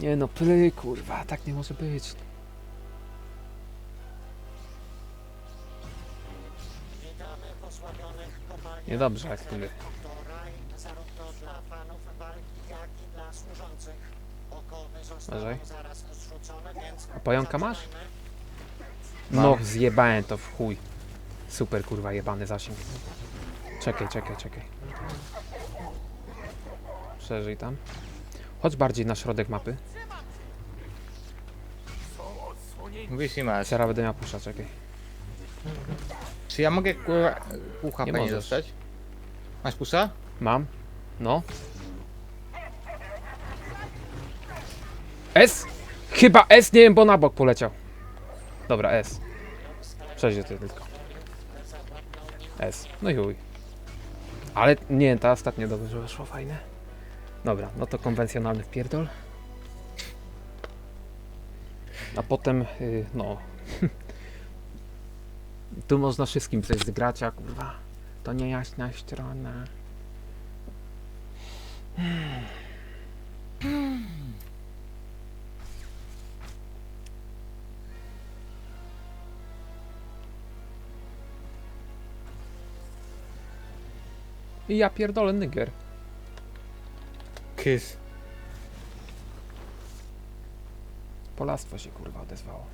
Nie no, ply, kurwa, tak nie może być. Kopalniach Niedobrze, jak zrzucone, więc... A pająka masz? No, zjebałem to w chuj. Super, kurwa, jebany zasięg. Czekaj, czekaj, czekaj. Przeżyj tam. Chodź bardziej na środek mapy. Mówisz i masz. Teraz będę miał pusza, czekaj. Czy ja mogę kurwa pół HP nie, możesz. dostać? Masz pusza? Mam. No. S? Chyba S, nie wiem, bo na bok poleciał. Dobra, S. Przejdzie to tylko. S. No i chuj. Ale nie, ta ostatnia dobrze wyszło, fajne. Dobra, no to konwencjonalny wpierdol. A potem, y, no... tu można wszystkim coś zgrać, a kurwa... To nie jaśna strona. I ja pierdolę nyger. Kys. Polastwo się kurwa odezwało.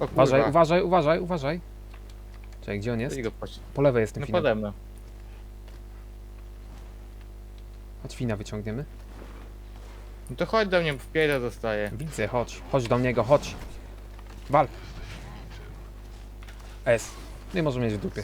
O Uważaj, kurwa. uważaj, uważaj, uważaj. Czekaj, gdzie on jest? Go Po lewej jest ten No pode mną. Chodź fina wyciągniemy. No to chodź do mnie, w pierdę dostaję. Widzę, chodź. Chodź do niego, chodź. Wal. S. No i możemy mieć w dupie.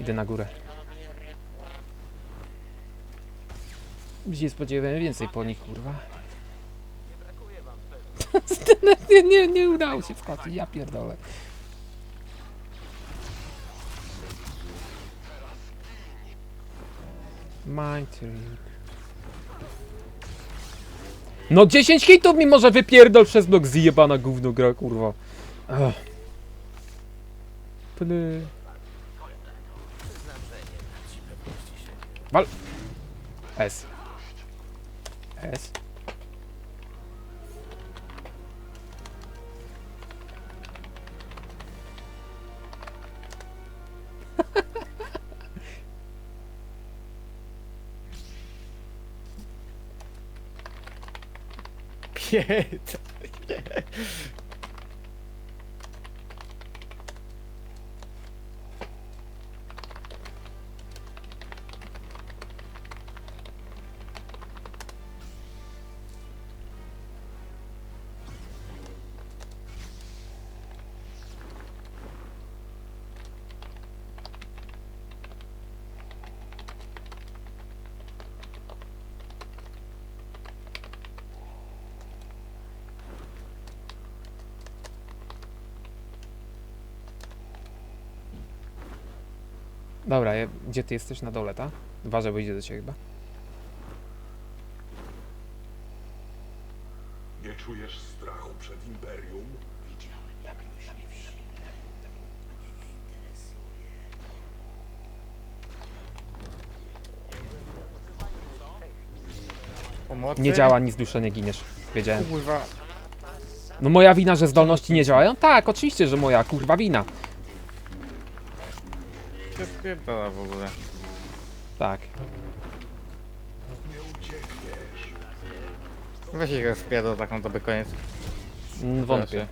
Idę na górę. Się spodziewałem więcej po nich, kurwa. nie, nie, nie udało się wskoczyć, ja pierdolę. Mind. No 10 hitów mi może wypierdol przez blok zjebana gówno gra, kurwa. Ply. Wal. S. S. Pierda. Dobra, ja, gdzie ty jesteś na dole, ta? Uważaj, bo idzie do ciebie chyba. Nie czujesz strachu przed Imperium? Pomocy? Nie działa, nic dusza nie giniesz. Wiedziałem. Kurwa. No moja wina, że zdolności nie działają? Tak, oczywiście, że moja kurwa wina. Spierdala w ogóle. Tak. Weź ich rozpierdol taką to by koniec. Mm, Wątpię.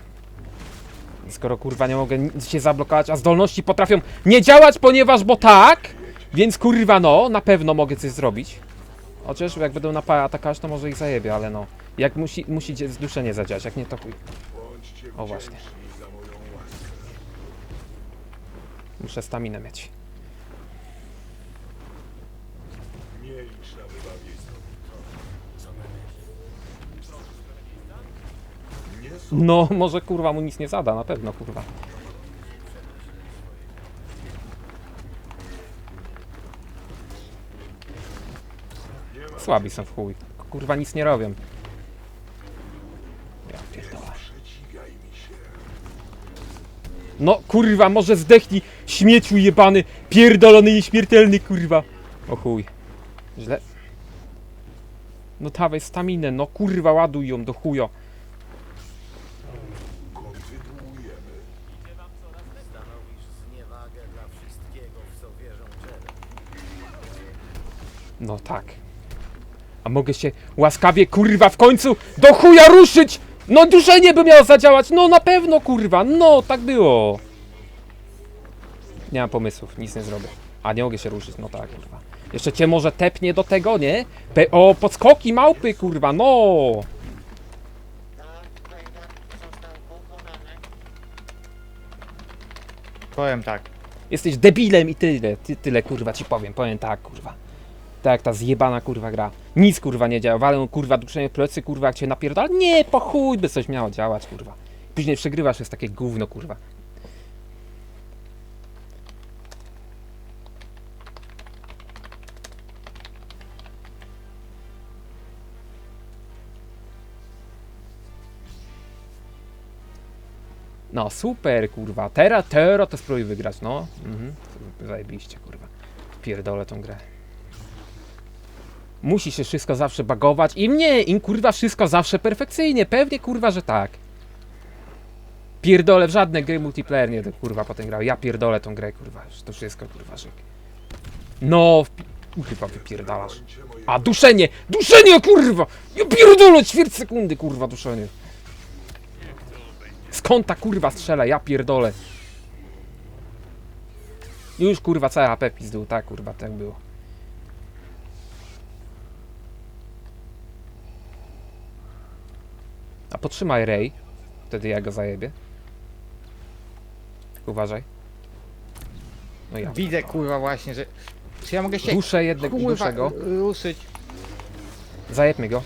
Skoro kurwa nie mogę nic się zablokować, a zdolności potrafią nie działać, ponieważ bo tak, więc kurwa no, na pewno mogę coś zrobić. Chociaż jak będą na atakować, to może ich zajebie, ale no. Jak musi, musi dzie- zduszenie zadziałać, jak nie to chuj. O, właśnie. Muszę staminę mieć. Są No, może kurwa mu nic nie zada, na pewno kurwa. Słabi są w chuj. Kurwa nic nie robią. Ja pierdolę. No kurwa, może zdechnij śmieciu jebany, pierdolony nieśmiertelny kurwa. O chuj. Źle. No dawaj staminę, no kurwa ładuj ją do chuja. Kontynuujemy. No tak. A mogę się łaskawie kurwa w końcu do chuja ruszyć! No duszenie by miało zadziałać, no na pewno kurwa, no tak było. Nie mam pomysłów, nic nie zrobię. A nie mogę się ruszyć, no tak kurwa. Jeszcze cię może tepnie do tego, nie? Pe o, podskoki małpy kurwa, no! Tak. Powiem tak. Jesteś debilem i tyle, ty, tyle kurwa ci powiem, powiem tak kurwa. Tak jak ta zjebana kurwa gra. Nic kurwa nie działa, walę kurwa duszenie plecy kurwa jak cię napierdala. Nie, po chuj by coś miało działać kurwa. Później przegrywasz, jest takie gówno kurwa. No super kurwa, teraz, teraz to spróbuj wygrać, no. Mhm, zajebiście kurwa. Pierdolę tą grę. Musi się wszystko zawsze bagować. Im nie, im kurwa wszystko zawsze perfekcyjnie. Pewnie kurwa, że tak. Pierdolę w żadne gry multiplayer nie kurwa potem grał. Ja pierdolę tą grę kurwa. To wszystko kurwa że. No, kurwa wypierdalasz. A duszenie! Duszenie kurwa! Ja pierdolę ćwierć sekundy kurwa duszenie. Skąd ta kurwa strzela? Ja pierdolę. Już kurwa całe HP pizdu, tak kurwa, tak było. A potrzymaj Ray. Wtedy ja go zajebię. Uważaj. No ja. Widzę kurwa właśnie, że... Czy ja mogę się Duszę jednego kurwa duszę go. ruszyć? Zajebmy go.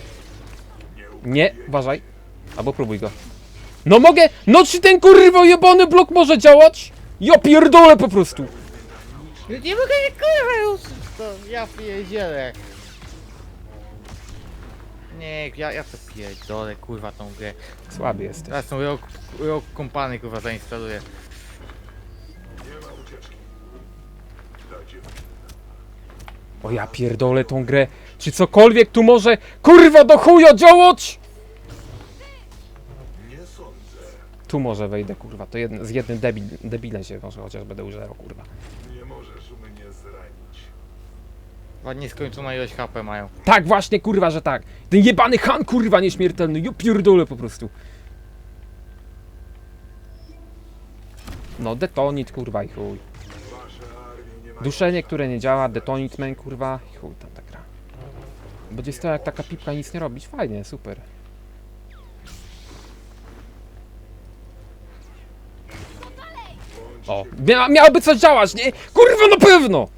Nie, uważaj. Albo próbuj go. No mogę! No czy ten kurwa jebany blok może działać? Ja pierdolę po prostu. No Nie mogę się kurwa ruszyć, to ja pierdzielę. Nie, ja, ja to pierdolę kurwa tą grę. Słaby jesteś. Teraz tą rok, rok kompany kurwa zainstaluję. Nie ma ucieczki. Dajcie mi. O ja pierdolę tą grę. Czy cokolwiek tu może kurwa do chuja działać? Tu może wejdę kurwa. To z jednym debil, debilem się może chociaż będę używał kurwa. Nie możesz mnie zranić. Ładnie skończoną ilość HP mają. Tak właśnie kurwa, że tak. Ten jebany Han kurwa nieśmiertelny. Ja pierdolę po prostu. No detonit kurwa i chuj. Wasze armie nie mają Duszenie, które nie działa, detonit man, kurwa, i chuj tam ta gra. Będzie stała jak taka pipka nic nie robić, fajnie, super. O, mia miałoby coś działać, nie? Kurwa, na pewno!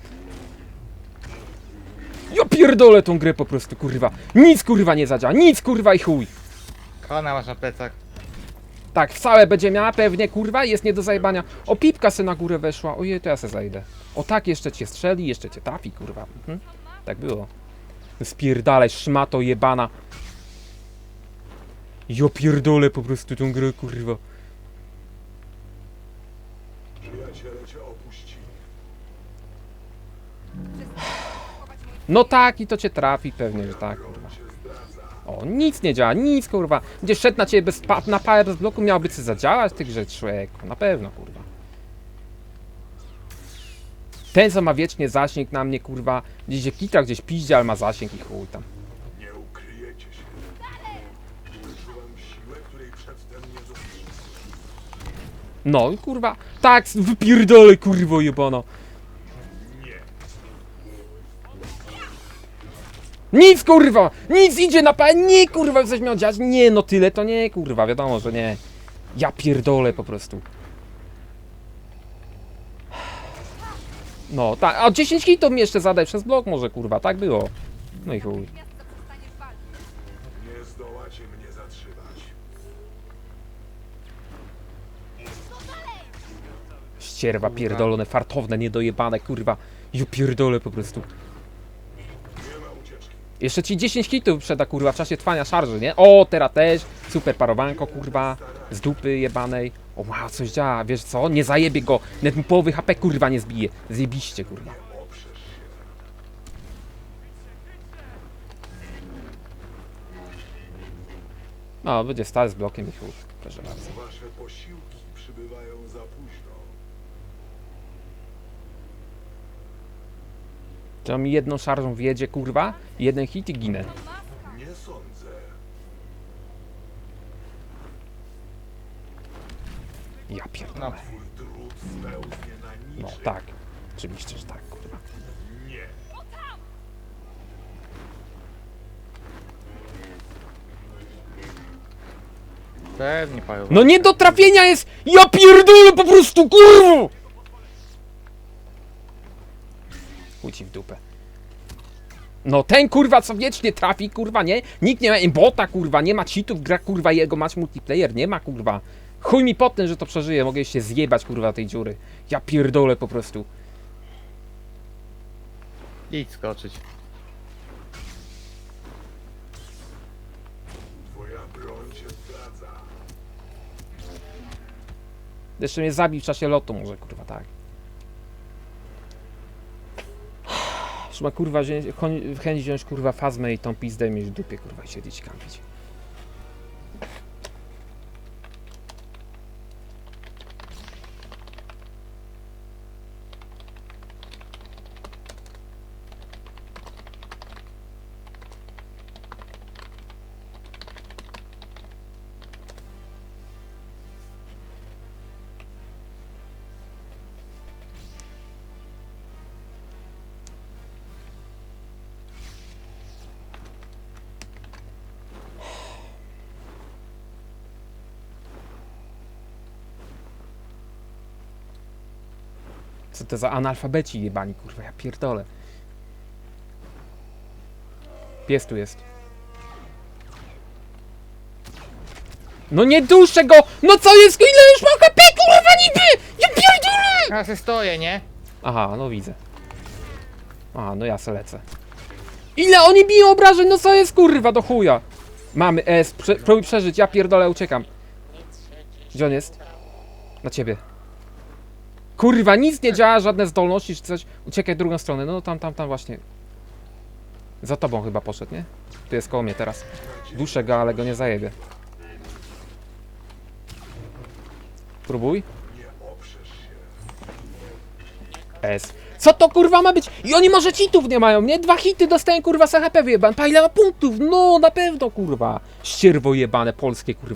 Ja pierdolę tą grę po prostu, kurwa. Nic kurwa nie zadziała, nic kurwa i chuj. Kana masz na plecach. Tak, wcale będzie miała pewnie, kurwa, jest nie do zajebania. O, pipka se na górę weszła, ojej, to ja se zajdę. O tak, jeszcze cię strzeli, jeszcze cię trafi, kurwa. Mhm. Tak było. Spierdalaj, szmato jebana. Jo pierdolę po prostu tą grę, kurwa. No tak, i to cię trafi, pewnie, że tak, kurwa. O, nic nie działa, nic, kurwa. Gdzie szedł na ciebie bez pa- na power bez bloku, miałoby coś zadziałać, tychże człowieku, na pewno, kurwa. Ten, co ma wiecznie zasięg na mnie, kurwa, gdzieś się kitra, gdzieś piździ, ale ma zasięg i chuj tam. Nie ukryjecie się. Której przedtem nie. No i kurwa, tak, wypierdolę, kurwo jebana. Nic, kurwa, nic idzie na pa... Nie, kurwa, coś miał dziać. Nie, no tyle to nie, kurwa, wiadomo, że nie. Ja pierdolę po prostu. No, tak, a 10 hitów mi jeszcze zadaj przez blok może, kurwa, tak było. No i chuj. Nie zdołacie mnie zatrzymać. Ścierwa pierdolone, fartowne, niedojebane, kurwa. Ju pierdolę po prostu. Jeszcze ci 10 hitów przeda kurwa w czasie trwania szarży, nie? O, teraz też. Super parowanko kurwa. Z dupy jebanej. O wow, coś działa, wiesz co? Nie zajebie go. Nawet mu połowy HP kurwa nie zbije. Zjebiście kurwa. No, będzie stary z blokiem i chuj. Proszę bardzo. Wasze posiłki przybywają za późno. On mi jedną szarżą wjedzie, kurwa? Jeden hit i ginę. Nie sądzę. Ja pierdolę. No. Twój trud spełznie na No niczym. tak. Oczywiście, że tak, kurwa. Nie. Pewnie pają. No nie do trafienia jest! Ja pierdolę po prostu, kurwa! Chuj ci w dupę. No ten kurwa co wiecznie trafi, kurwa, nie? Nikt nie ma imbota, kurwa, nie ma cheatów, gra kurwa jego mać multiplayer, nie ma kurwa. Chuj mi po tym, że to przeżyje, mogę się zjebać kurwa tej dziury. Ja pierdolę po prostu. Idź skoczyć. Twoja broń cię zdradza. Jeszcze mnie zabił w czasie lotu może, kurwa, tak. Ma kurwa chęć wziąć kurwa fazmę i tą pizdę mieć w dupie kurwa siedzieć kampić. Co to za analfabeci jebani kurwa, ja pierdolę. Pies tu jest. No nie duszę go! No co jest? Ile już ma HP kurwa niby? Ja pierdolę! Ja se stoję, nie? Aha, no widzę. Aha, no ja se lecę. Ile oni biją obrażeń? No co jest kurwa do chuja? Mamy S, prze, próbuj przeżyć, ja pierdolę, uciekam. Gdzie on jest? Na ciebie. Kurwa, nic nie działa, żadne zdolności czy coś. Uciekaj w drugą stronę, no tam, tam, tam właśnie. Za tobą chyba poszedł, nie? Tu jest koło mnie teraz. Duszę go, ale go nie zajebie. Próbuj. S. Co to kurwa ma być? I oni może cheatów nie mają, nie? Dwa hity dostają kurwa z HP wyjeban. Pa ile ma punktów? No na pewno kurwa. Ścierwo jebane polskie kurwa.